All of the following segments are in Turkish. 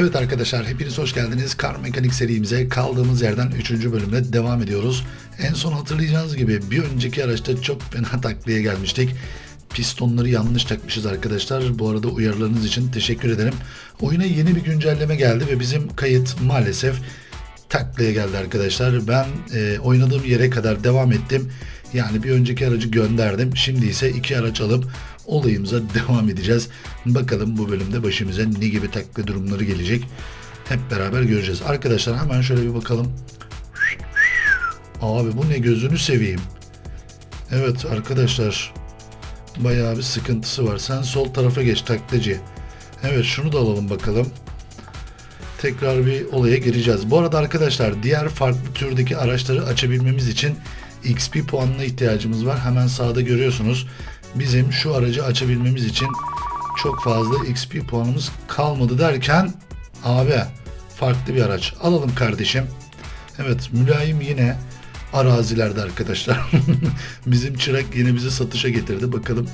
Evet arkadaşlar hepiniz hoş geldiniz. Kar Mekanik serimize kaldığımız yerden 3. bölümde devam ediyoruz. En son hatırlayacağınız gibi bir önceki araçta çok fena taklaya gelmiştik. Pistonları yanlış takmışız arkadaşlar. Bu arada uyarılarınız için teşekkür ederim. Oyuna yeni bir güncelleme geldi ve bizim kayıt maalesef taklaya geldi arkadaşlar. Ben e, oynadığım yere kadar devam ettim. Yani bir önceki aracı gönderdim. Şimdi ise iki araç alıp olayımıza devam edeceğiz. Bakalım bu bölümde başımıza ne gibi takla durumları gelecek. Hep beraber göreceğiz. Arkadaşlar hemen şöyle bir bakalım. Abi bu ne gözünü seveyim. Evet arkadaşlar bayağı bir sıkıntısı var. Sen sol tarafa geç taklacı. Evet şunu da alalım bakalım tekrar bir olaya gireceğiz. Bu arada arkadaşlar diğer farklı türdeki araçları açabilmemiz için XP puanına ihtiyacımız var. Hemen sağda görüyorsunuz. Bizim şu aracı açabilmemiz için çok fazla XP puanımız kalmadı derken abi farklı bir araç alalım kardeşim. Evet mülayim yine arazilerde arkadaşlar. Bizim çırak yine bizi satışa getirdi. Bakalım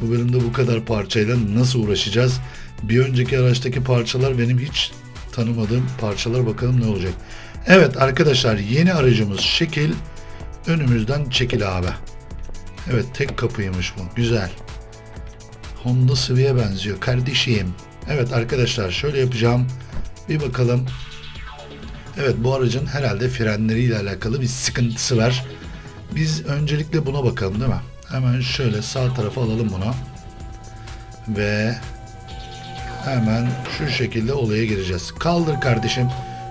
bu bölümde bu kadar parçayla nasıl uğraşacağız? Bir önceki araçtaki parçalar benim hiç tanımadığım parçalar bakalım ne olacak. Evet arkadaşlar yeni aracımız şekil önümüzden çekil abi. Evet tek kapıymış bu. Güzel. Honda Civic'e benziyor kardeşim. Evet arkadaşlar şöyle yapacağım. Bir bakalım. Evet bu aracın herhalde frenleriyle alakalı bir sıkıntısı var. Biz öncelikle buna bakalım değil mi? Hemen şöyle sağ tarafa alalım bunu. Ve hemen şu şekilde olaya gireceğiz. Kaldır kardeşim.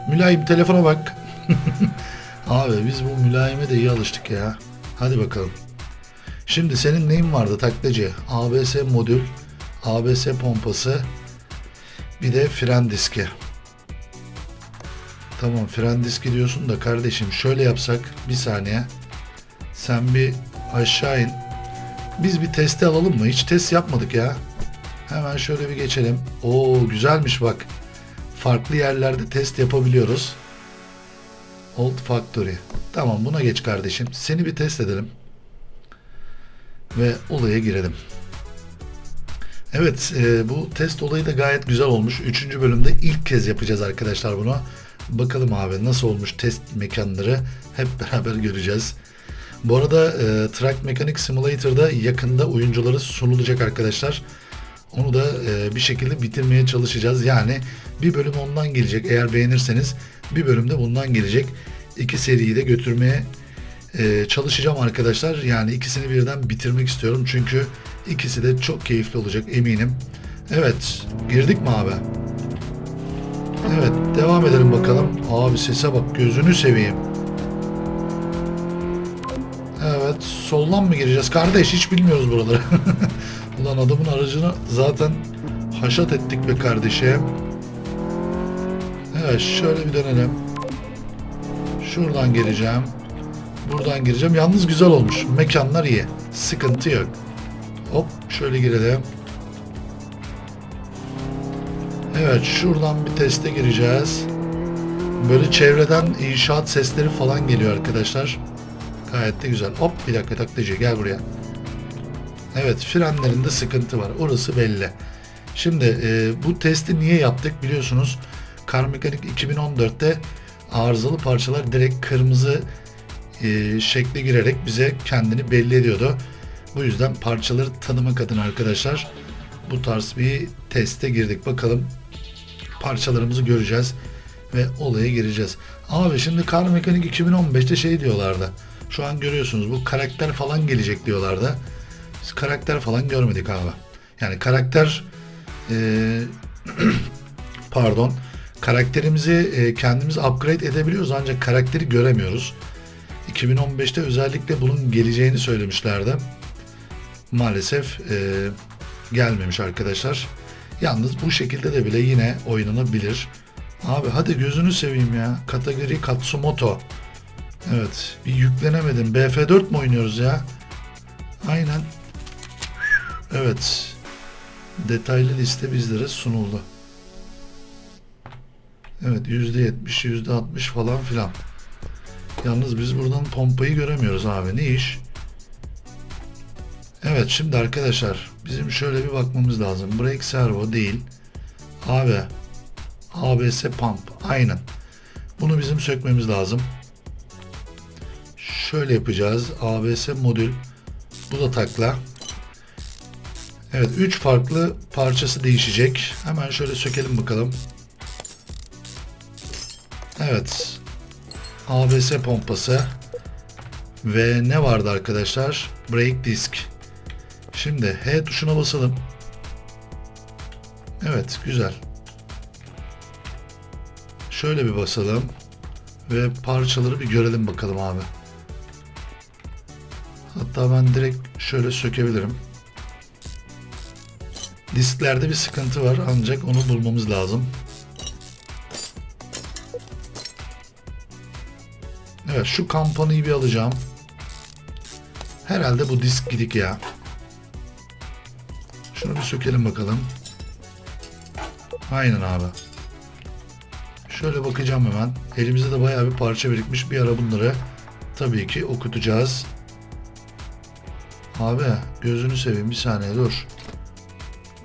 Mülayim telefona bak. Abi biz bu mülayime de iyi alıştık ya. Hadi bakalım. Şimdi senin neyin vardı taklacı? ABS modül, ABS pompası, bir de fren diski. Tamam fren diski diyorsun da kardeşim şöyle yapsak bir saniye. Sen bir aşağı in. Biz bir testi alalım mı? Hiç test yapmadık ya. Hemen şöyle bir geçelim. Oo güzelmiş bak. Farklı yerlerde test yapabiliyoruz. Old Factory. Tamam buna geç kardeşim. Seni bir test edelim. Ve olaya girelim. Evet e, bu test olayı da gayet güzel olmuş. Üçüncü bölümde ilk kez yapacağız arkadaşlar bunu. Bakalım abi nasıl olmuş test mekanları hep beraber göreceğiz. Bu arada e, Track Mechanic Simulator'da yakında oyuncuları sunulacak arkadaşlar. Onu da e, bir şekilde bitirmeye çalışacağız. Yani bir bölüm ondan gelecek. Eğer beğenirseniz bir bölüm de bundan gelecek. İki seriyi de götürmeye e, çalışacağım arkadaşlar. Yani ikisini birden bitirmek istiyorum. Çünkü ikisi de çok keyifli olacak eminim. Evet. Girdik mi abi? Evet. Devam edelim bakalım. Abi sese bak. Gözünü seveyim. Evet. Soldan mı gireceğiz? Kardeş hiç bilmiyoruz buraları. Ulan adamın aracını zaten haşat ettik be kardeşim. Evet şöyle bir dönelim. Şuradan gireceğim. Buradan gireceğim. Yalnız güzel olmuş. Mekanlar iyi. Sıkıntı yok. Hop şöyle girelim. Evet şuradan bir teste gireceğiz. Böyle çevreden inşaat sesleri falan geliyor arkadaşlar. Gayet de güzel. Hop bir dakika taklacı gel buraya. Evet frenlerinde sıkıntı var. Orası belli. Şimdi e, bu testi niye yaptık biliyorsunuz. Kar Mekanik 2014'te arızalı parçalar direkt kırmızı e, şekle girerek bize kendini belli ediyordu. Bu yüzden parçaları tanımak adına arkadaşlar bu tarz bir teste girdik. Bakalım parçalarımızı göreceğiz ve olaya gireceğiz. Abi şimdi Kar Mekanik 2015'te şey diyorlardı. Şu an görüyorsunuz bu karakter falan gelecek diyorlardı. Biz karakter falan görmedik abi. Yani karakter e, pardon karakterimizi e, kendimiz upgrade edebiliyoruz ancak karakteri göremiyoruz. 2015'te özellikle bunun geleceğini söylemişlerdi. Maalesef e, gelmemiş arkadaşlar. Yalnız bu şekilde de bile yine oynanabilir. Abi hadi gözünü seveyim ya. Kategori Katsumoto. Evet. Bir yüklenemedim. BF4 mi oynuyoruz ya? Aynen. Evet. Detaylı liste bizlere sunuldu. Evet %70, %60 falan filan. Yalnız biz buradan pompayı göremiyoruz abi. Ne iş? Evet şimdi arkadaşlar bizim şöyle bir bakmamız lazım. Brake servo değil. Abi ABS pump. Aynen. Bunu bizim sökmemiz lazım. Şöyle yapacağız. ABS modül. Bu da takla. Evet 3 farklı parçası değişecek. Hemen şöyle sökelim bakalım. Evet. ABS pompası. Ve ne vardı arkadaşlar? Brake disk. Şimdi H tuşuna basalım. Evet güzel. Şöyle bir basalım. Ve parçaları bir görelim bakalım abi. Hatta ben direkt şöyle sökebilirim. Disklerde bir sıkıntı var ancak onu bulmamız lazım. Evet şu kampanayı bir alacağım. Herhalde bu disk gidik ya. Şunu bir sökelim bakalım. Aynen abi. Şöyle bakacağım hemen. Elimizde de bayağı bir parça birikmiş. Bir ara bunları tabii ki okutacağız. Abi gözünü seveyim bir saniye dur.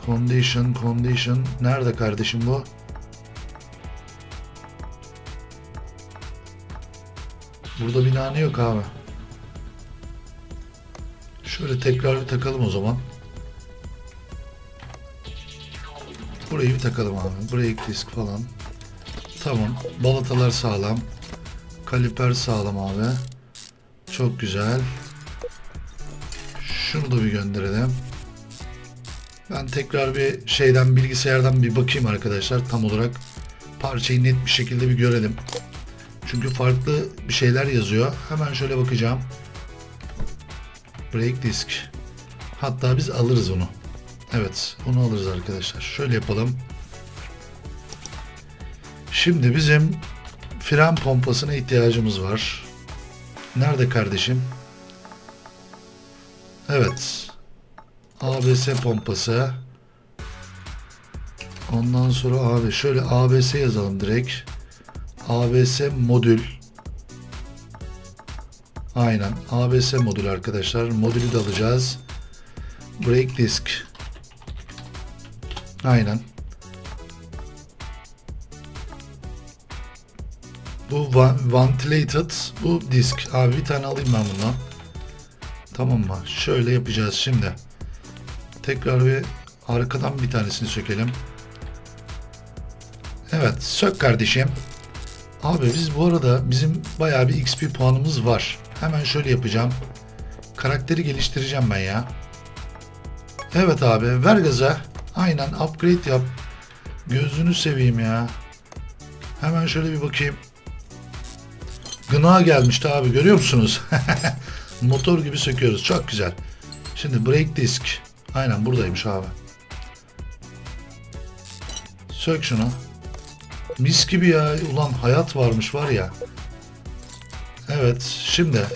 Condition, condition. Nerede kardeşim bu? Burada bir nane yok abi. Şöyle tekrar bir takalım o zaman. Burayı bir takalım abi. Brake disk falan. Tamam. Balatalar sağlam. Kaliper sağlam abi. Çok güzel. Şunu da bir gönderelim. Ben tekrar bir şeyden bilgisayardan bir bakayım arkadaşlar. Tam olarak parçayı net bir şekilde bir görelim. Çünkü farklı bir şeyler yazıyor. Hemen şöyle bakacağım. Brake disk. Hatta biz alırız onu. Evet, onu alırız arkadaşlar. Şöyle yapalım. Şimdi bizim fren pompasına ihtiyacımız var. Nerede kardeşim? Evet. ABS pompası. Ondan sonra abi şöyle ABS yazalım direkt. ABS modül. Aynen. ABS modül arkadaşlar. Modülü de alacağız. Brake disk. Aynen. Bu ventilated. Bu disk. Abi bir tane alayım ben bundan. Tamam mı? Şöyle yapacağız şimdi. Tekrar bir arkadan bir tanesini sökelim. Evet. Sök kardeşim. Abi biz bu arada bizim bayağı bir XP puanımız var. Hemen şöyle yapacağım. Karakteri geliştireceğim ben ya. Evet abi ver gaza. Aynen upgrade yap. Gözünü seveyim ya. Hemen şöyle bir bakayım. Gına gelmişti abi görüyor musunuz? Motor gibi söküyoruz. Çok güzel. Şimdi brake disk. Aynen buradaymış abi. Sök şunu. Mis gibi ya. Ulan hayat varmış var ya. Evet. Şimdi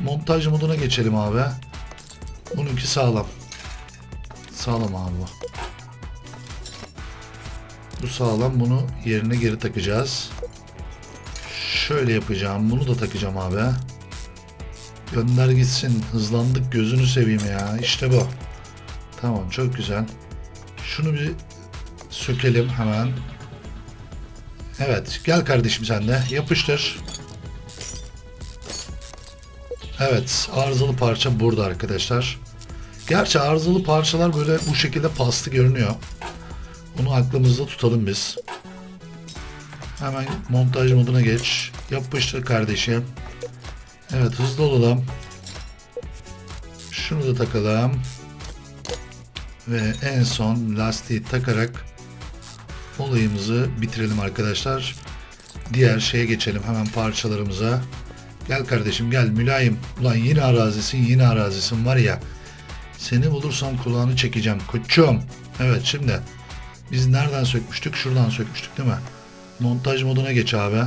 montaj moduna geçelim abi. Bununki sağlam. Sağlam abi bu. Sağlam. Bunu yerine geri takacağız. Şöyle yapacağım. Bunu da takacağım abi. Gönder gitsin. Hızlandık gözünü seveyim ya. İşte bu. Tamam çok güzel. Şunu bir sökelim hemen. Evet gel kardeşim sen de yapıştır. Evet arızalı parça burada arkadaşlar. Gerçi arızalı parçalar böyle bu şekilde paslı görünüyor. Bunu aklımızda tutalım biz. Hemen montaj moduna geç. Yapıştır kardeşim. Evet hızlı olalım. Şunu da takalım. Ve en son lastiği takarak olayımızı bitirelim arkadaşlar. Diğer şeye geçelim hemen parçalarımıza. Gel kardeşim gel mülayim. Ulan yine arazisin yine arazisin var ya. Seni bulursam kulağını çekeceğim koçum. Evet şimdi biz nereden sökmüştük? Şuradan sökmüştük değil mi? Montaj moduna geç abi.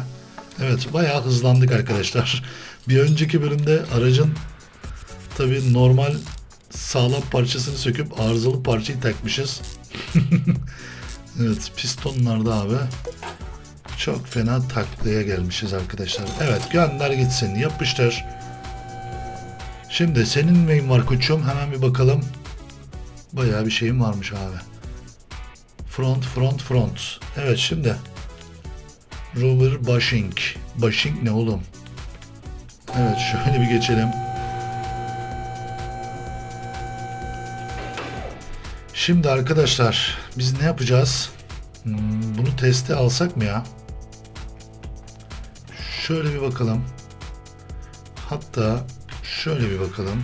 Evet bayağı hızlandık arkadaşlar. Bir önceki bölümde aracın tabi normal sağlam parçasını söküp arızalı parçayı takmışız. evet pistonlarda abi çok fena taklaya gelmişiz arkadaşlar. Evet gönder gitsin yapıştır. Şimdi senin neyin var koçum hemen bir bakalım. Bayağı bir şeyim varmış abi. Front front front. Evet şimdi Rover Bushing. Bushing ne oğlum? Evet şöyle bir geçelim. Şimdi arkadaşlar biz ne yapacağız? Hmm, bunu teste alsak mı ya? Şöyle bir bakalım. Hatta şöyle bir bakalım.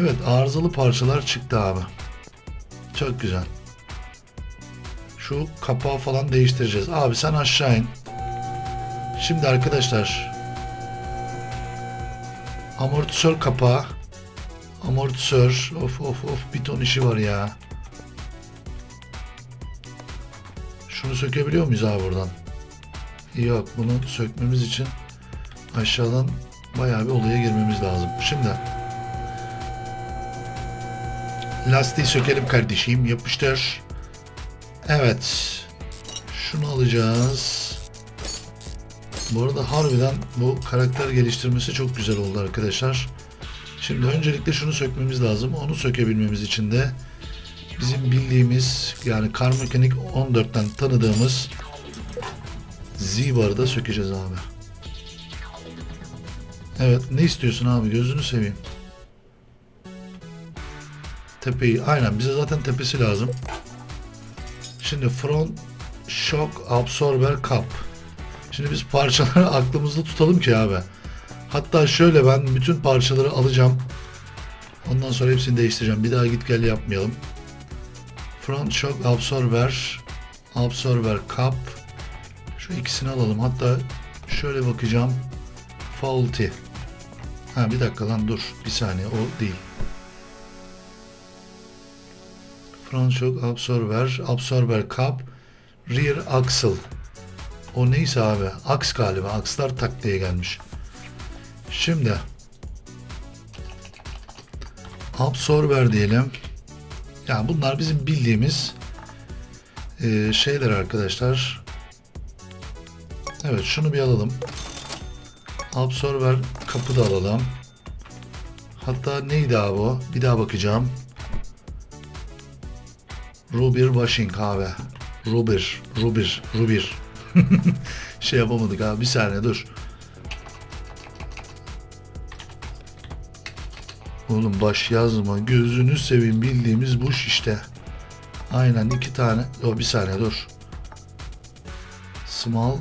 Evet arızalı parçalar çıktı abi. Çok güzel. Şu kapağı falan değiştireceğiz. Abi sen aşağı in. Şimdi arkadaşlar amortisör kapağı amortisör of of of bir ton işi var ya. Şunu sökebiliyor muyuz abi buradan? Yok bunu sökmemiz için aşağıdan bayağı bir olaya girmemiz lazım. Şimdi lastiği sökelim kardeşim yapıştır. Evet. Şunu alacağız. Bu arada harbiden bu karakter geliştirmesi çok güzel oldu arkadaşlar. Şimdi öncelikle şunu sökmemiz lazım. Onu sökebilmemiz için de bizim bildiğimiz yani Car Mechanic 14'ten tanıdığımız Z-Bar'ı da sökeceğiz abi. Evet ne istiyorsun abi gözünü seveyim. Tepeyi aynen bize zaten tepesi lazım. Şimdi front shock absorber cup. Şimdi biz parçaları aklımızda tutalım ki abi. Hatta şöyle ben bütün parçaları alacağım. Ondan sonra hepsini değiştireceğim. Bir daha git gel yapmayalım. Front shock absorber absorber cup. Şu ikisini alalım. Hatta şöyle bakacağım. Faulty. Ha bir dakika lan dur. Bir saniye o değil. Front shock absorber, absorber cup, rear axle. O neyse abi. Aks galiba. Akslar tak diye gelmiş. Şimdi absorber diyelim. Yani bunlar bizim bildiğimiz eee, şeyler arkadaşlar. Evet şunu bir alalım. Absorber kapı da alalım. Hatta neydi abi o? Bir daha bakacağım. Rubir washing abi. Rubir, Rubir, Rubir. şey yapamadık abi. Bir saniye dur. Oğlum baş yazma. Gözünü seveyim bildiğimiz buş işte. Aynen iki tane. O bir saniye dur. Small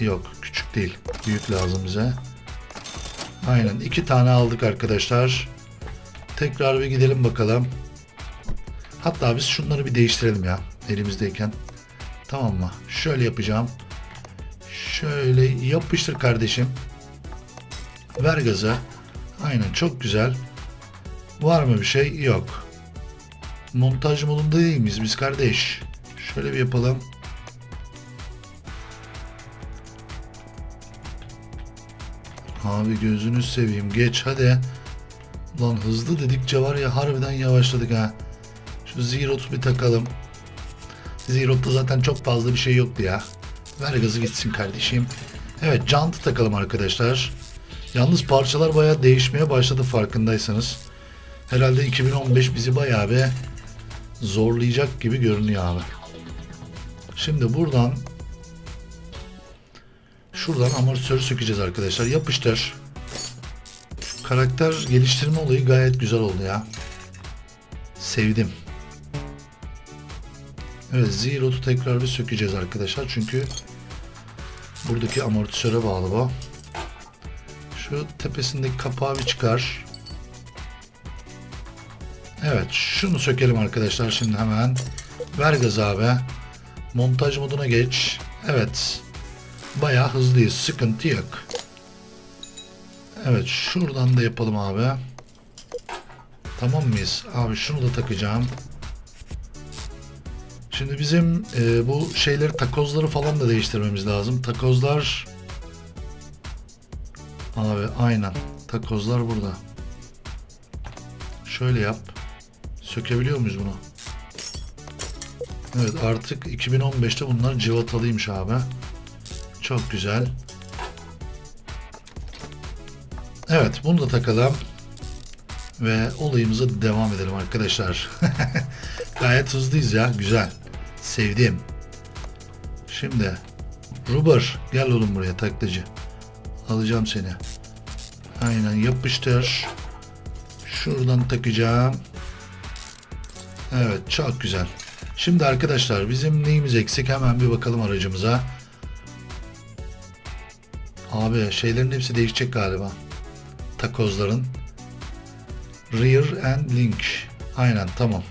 yok küçük değil. Büyük lazım bize. Aynen iki tane aldık arkadaşlar. Tekrar bir gidelim bakalım. Hatta biz şunları bir değiştirelim ya elimizdeyken. Tamam mı? Şöyle yapacağım. Şöyle yapıştır kardeşim. Ver gaza. Aynen çok güzel. Var mı bir şey? Yok. Montaj modunda değil miyiz biz kardeş? Şöyle bir yapalım. Abi gözünü seveyim geç hadi. Lan hızlı dedikçe var ya harbiden yavaşladık ha. Şu Zerot'u bir takalım. Zerot'ta zaten çok fazla bir şey yoktu ya. Ver gazı gitsin kardeşim. Evet jantı takalım arkadaşlar. Yalnız parçalar bayağı değişmeye başladı farkındaysanız. Herhalde 2015 bizi bayağı bir zorlayacak gibi görünüyor abi. Şimdi buradan şuradan amortisörü sökeceğiz arkadaşlar. Yapıştır. Karakter geliştirme olayı gayet güzel oldu ya. Sevdim. Evet Zero'yu tekrar bir sökeceğiz arkadaşlar. Çünkü buradaki amortisöre bağlı bu. Şu tepesindeki kapağı bir çıkar. Evet şunu sökelim arkadaşlar şimdi hemen. Ver gaz abi. Montaj moduna geç. Evet. Bayağı hızlıyız. Sıkıntı yok. Evet şuradan da yapalım abi. Tamam mıyız? Abi şunu da takacağım. Şimdi bizim e, bu şeyleri takozları falan da değiştirmemiz lazım. Takozlar Abi aynen. Takozlar burada. Şöyle yap. Sökebiliyor muyuz bunu? Evet artık 2015'te bunlar civatalıymış abi. Çok güzel. Evet bunu da takalım. Ve olayımıza devam edelim arkadaşlar. Gayet hızlıyız ya. Güzel. Sevdim. Şimdi Ruber gel oğlum buraya taklacı. Alacağım seni. Aynen yapıştır. Şuradan takacağım. Evet çok güzel. Şimdi arkadaşlar bizim neyimiz eksik hemen bir bakalım aracımıza. Abi şeylerin hepsi değişecek galiba. Takozların. Rear and link. Aynen tamam.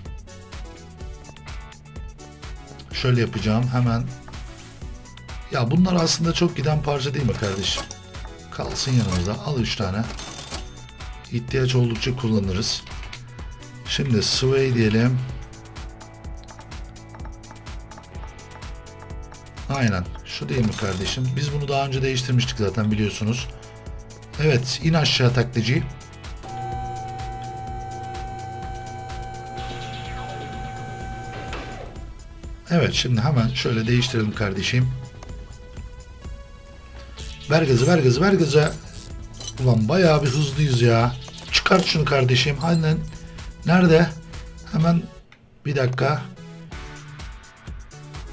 Şöyle yapacağım hemen. Ya bunlar aslında çok giden parça değil mi kardeşim? Kalsın yanımızda. Al 3 tane. İhtiyaç oldukça kullanırız. Şimdi sway diyelim. Aynen. Şu değil mi kardeşim? Biz bunu daha önce değiştirmiştik zaten biliyorsunuz. Evet. in aşağı taklacı. Evet. Şimdi hemen şöyle değiştirelim kardeşim. Ver gazı ver gazı ver gazı. Ulan bayağı bir hızlıyız ya. Çıkart şunu kardeşim. Aynen. Nerede? Hemen bir dakika.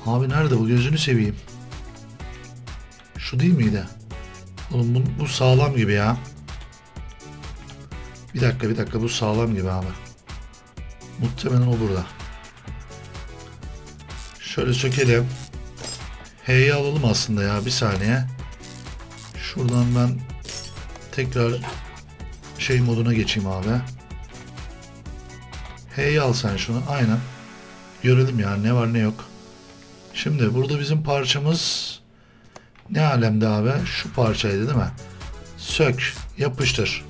Abi nerede bu gözünü seveyim. Şu değil miydi? Oğlum bu, bu sağlam gibi ya. Bir dakika bir dakika bu sağlam gibi abi. Muhtemelen o burada. Şöyle sökelim. H'yi alalım aslında ya bir saniye. Şuradan ben tekrar şey moduna geçeyim abi. H'yi al sen şunu. Aynen. Görelim ya ne var ne yok. Şimdi burada bizim parçamız ne alemde abi? Şu parçaydı değil mi? Sök, yapıştır.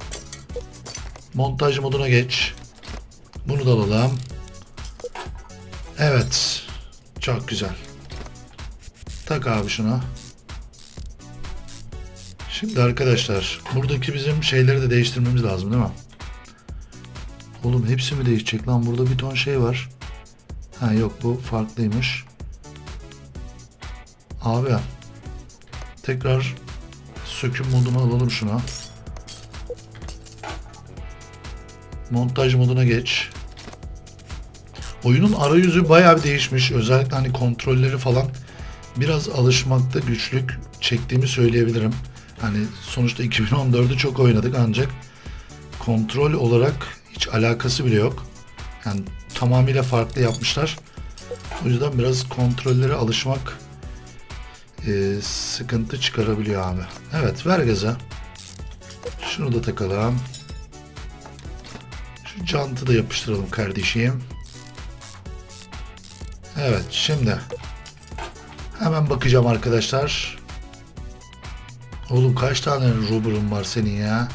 Montaj moduna geç. Bunu da alalım. Evet. Çok güzel. Tak abi şunu. Şimdi arkadaşlar buradaki bizim şeyleri de değiştirmemiz lazım değil mi? Oğlum hepsi mi değişecek lan? Burada bir ton şey var. Ha yok bu farklıymış. Abi tekrar söküm moduna alalım şuna. Montaj moduna geç. Oyunun arayüzü bayağı bir değişmiş. Özellikle hani kontrolleri falan biraz alışmakta güçlük çektiğimi söyleyebilirim. Hani sonuçta 2014'ü çok oynadık ancak kontrol olarak hiç alakası bile yok. Yani tamamıyla farklı yapmışlar. O yüzden biraz kontrollere alışmak e, sıkıntı çıkarabiliyor abi. Evet ver gaza. Şunu da takalım. Şu jantı da yapıştıralım kardeşim. Evet şimdi hemen bakacağım arkadaşlar. Oğlum kaç tane rubber'ın var senin ya?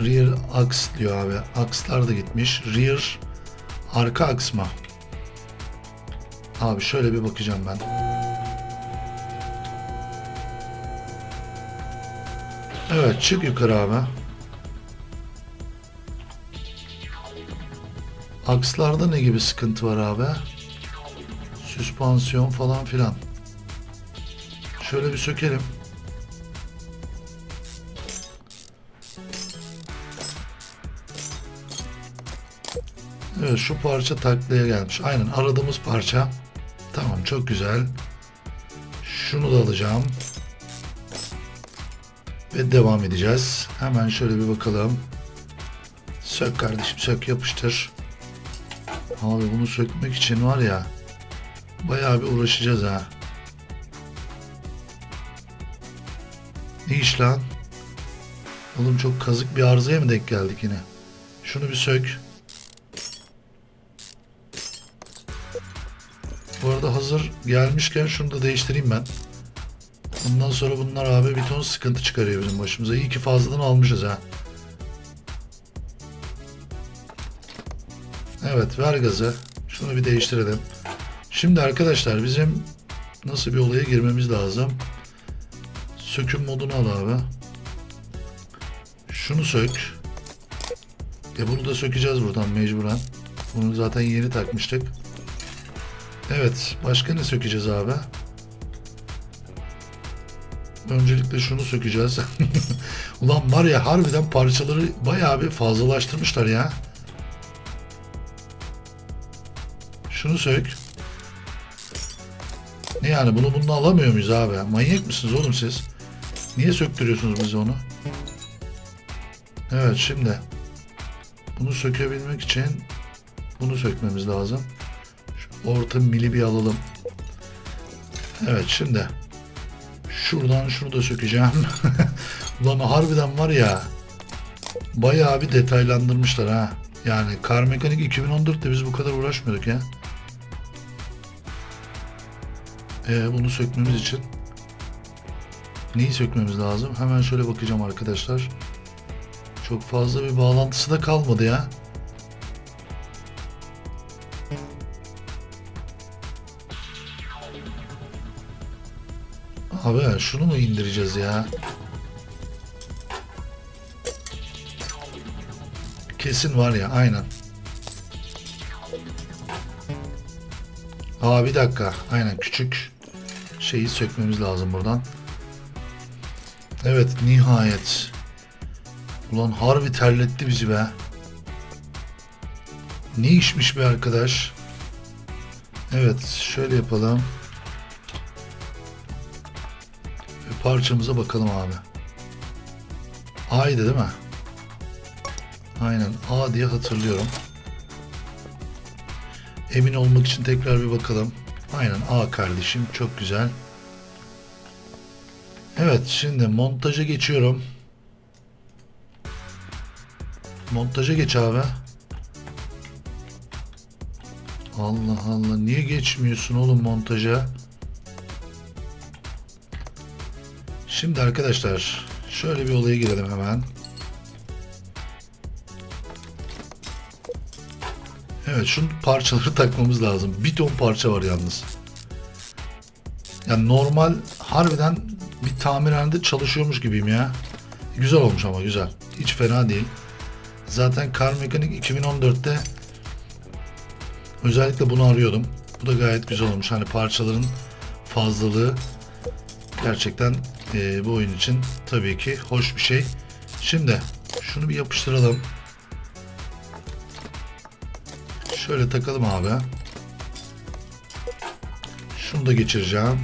Rear aks diyor abi. Akslar da gitmiş. Rear arka aks mı? Abi şöyle bir bakacağım ben. Evet çık yukarı abi. Akslarda ne gibi sıkıntı var abi? Süspansiyon falan filan. Şöyle bir sökelim. Evet şu parça taklaya gelmiş. Aynen aradığımız parça. Tamam çok güzel. Şunu da alacağım. Ve devam edeceğiz. Hemen şöyle bir bakalım. Sök kardeşim sök yapıştır. Abi bunu sökmek için var ya bayağı bir uğraşacağız ha. Ne iş lan? Oğlum çok kazık bir arızaya mı denk geldik yine? Şunu bir sök. Bu arada hazır gelmişken şunu da değiştireyim ben. Ondan sonra bunlar abi bir ton sıkıntı çıkarıyor bizim başımıza. İyi ki fazladan almışız ha. Evet ver gazı. Şunu bir değiştirelim. Şimdi arkadaşlar bizim nasıl bir olaya girmemiz lazım. Söküm modunu al abi. Şunu sök. E bunu da sökeceğiz buradan mecburen. Bunu zaten yeni takmıştık. Evet. Başka ne sökeceğiz abi? Öncelikle şunu sökeceğiz. Ulan var ya harbiden parçaları bayağı bir fazlalaştırmışlar ya. Şunu sök. Ne yani bunu bununla alamıyor muyuz abi? Manyak mısınız oğlum siz? Niye söktürüyorsunuz bize onu? Evet şimdi bunu sökebilmek için bunu sökmemiz lazım. Şu orta mili bir alalım. Evet şimdi şuradan şunu da sökeceğim. Ulan harbiden var ya bayağı bir detaylandırmışlar ha. Yani Kar Mekanik 2014'te biz bu kadar uğraşmıyorduk ya. Ee, bunu sökmemiz için neyi sökmemiz lazım? Hemen şöyle bakacağım arkadaşlar. Çok fazla bir bağlantısı da kalmadı ya. Abi şunu mu indireceğiz ya? Kesin var ya aynen. Aa bir dakika. Aynen küçük şeyi sökmemiz lazım buradan. Evet nihayet. Ulan harbi terletti bizi be. Ne işmiş be arkadaş. Evet şöyle yapalım. Parçamıza bakalım abi. A'ydı değil mi? Aynen A diye hatırlıyorum. Emin olmak için tekrar bir bakalım. Aynen A kardeşim çok güzel. Evet şimdi montaja geçiyorum. Montaja geç abi. Allah Allah niye geçmiyorsun oğlum montaja? Şimdi arkadaşlar şöyle bir olaya girelim hemen. Evet şu parçaları takmamız lazım. Bir ton parça var yalnız. Yani normal harbiden bir tamirhanede çalışıyormuş gibiyim ya. Güzel olmuş ama güzel. Hiç fena değil. Zaten Car Mechanic 2014'te özellikle bunu arıyordum. Bu da gayet güzel olmuş. Hani parçaların fazlalığı gerçekten eee, bu oyun için tabii ki hoş bir şey. Şimdi şunu bir yapıştıralım. Şöyle takalım abi. Şunu da geçireceğim.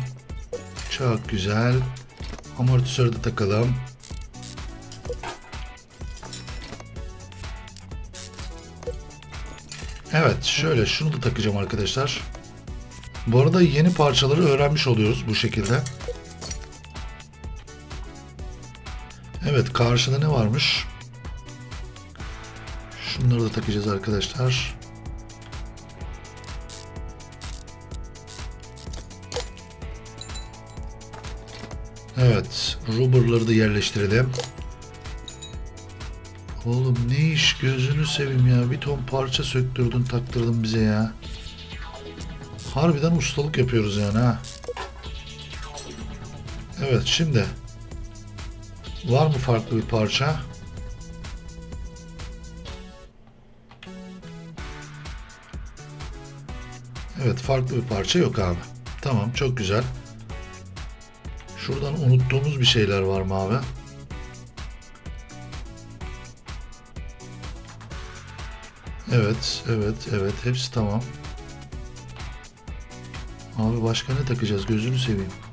Çok güzel. Amortisörü de takalım. Evet şöyle şunu da takacağım arkadaşlar. Bu arada yeni parçaları öğrenmiş oluyoruz bu şekilde. Evet karşıda ne varmış? Şunları da takacağız arkadaşlar. Evet, rubberları da yerleştirelim. Oğlum ne iş gözünü seveyim ya. Bir ton parça söktürdün taktırdın bize ya. Harbiden ustalık yapıyoruz yani ha. Evet şimdi. Var mı farklı bir parça? Evet farklı bir parça yok abi. Tamam çok güzel. Şuradan unuttuğumuz bir şeyler var mı abi? Evet, evet, evet. Hepsi tamam. Abi başka ne takacağız? Gözünü seveyim.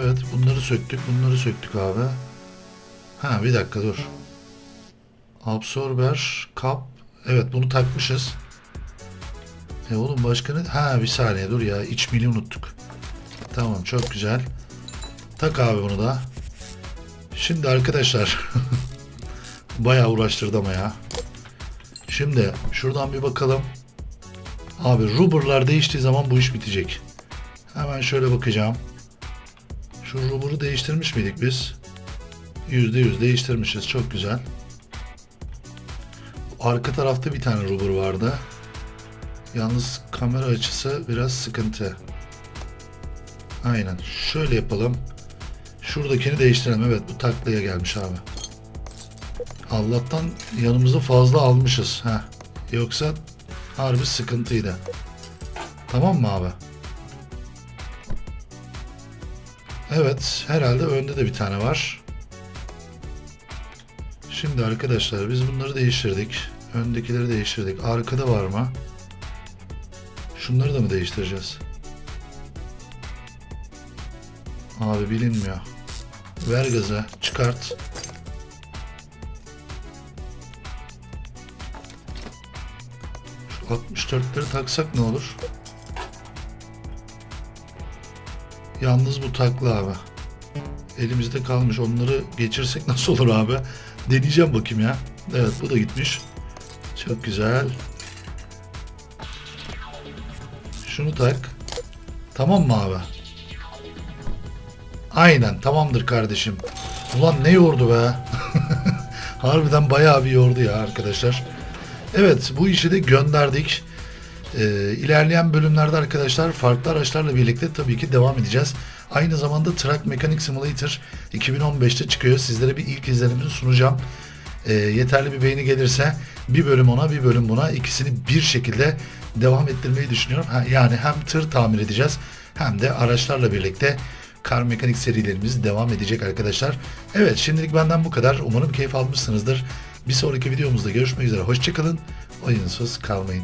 Evet, bunları söktük, bunları söktük abi. Ha, bir dakika dur. Absorber, kap. Evet, bunu takmışız. E oğlum başka ne? Ha bir saniye dur ya. iç mili unuttuk. Tamam çok güzel. Tak abi bunu da. Şimdi arkadaşlar. bayağı uğraştırdı ama ya. Şimdi şuradan bir bakalım. Abi rubberlar değiştiği zaman bu iş bitecek. Hemen şöyle bakacağım. Şu rubber'ı değiştirmiş miydik biz? %100 değiştirmişiz. Çok güzel. Arka tarafta bir tane rubber vardı. Yalnız kamera açısı biraz sıkıntı. Aynen. Şöyle yapalım. Şuradakini değiştirelim. Evet bu taklaya gelmiş abi. Allah'tan yanımızda fazla almışız. ha. Yoksa harbi sıkıntıydı. Tamam mı abi? Evet. Herhalde önde de bir tane var. Şimdi arkadaşlar biz bunları değiştirdik. Öndekileri değiştirdik. Arkada var mı? Şunları da mı değiştireceğiz? Abi bilinmiyor. Ver gaza. Çıkart. Şu 64'leri taksak ne olur? Yalnız bu takla abi. Elimizde kalmış. Onları geçirsek nasıl olur abi? Deneyeceğim bakayım ya. Evet bu da gitmiş. Çok güzel. Şunu tak. Tamam mı abi? Aynen tamamdır kardeşim. Ulan ne yordu be. Harbiden bayağı bir yordu ya arkadaşlar. Evet bu işi de gönderdik. Ee, ilerleyen bölümlerde arkadaşlar farklı araçlarla birlikte tabii ki devam edeceğiz. Aynı zamanda Truck Mechanic Simulator 2015'te çıkıyor. Sizlere bir ilk izlenimini sunacağım. Ee, yeterli bir beğeni gelirse bir bölüm ona bir bölüm buna ikisini bir şekilde devam ettirmeyi düşünüyorum. Ha, yani hem tır tamir edeceğiz hem de araçlarla birlikte kar mekanik serilerimiz devam edecek arkadaşlar. Evet şimdilik benden bu kadar. Umarım keyif almışsınızdır. Bir sonraki videomuzda görüşmek üzere. Hoşçakalın. Oyunsuz kalmayın.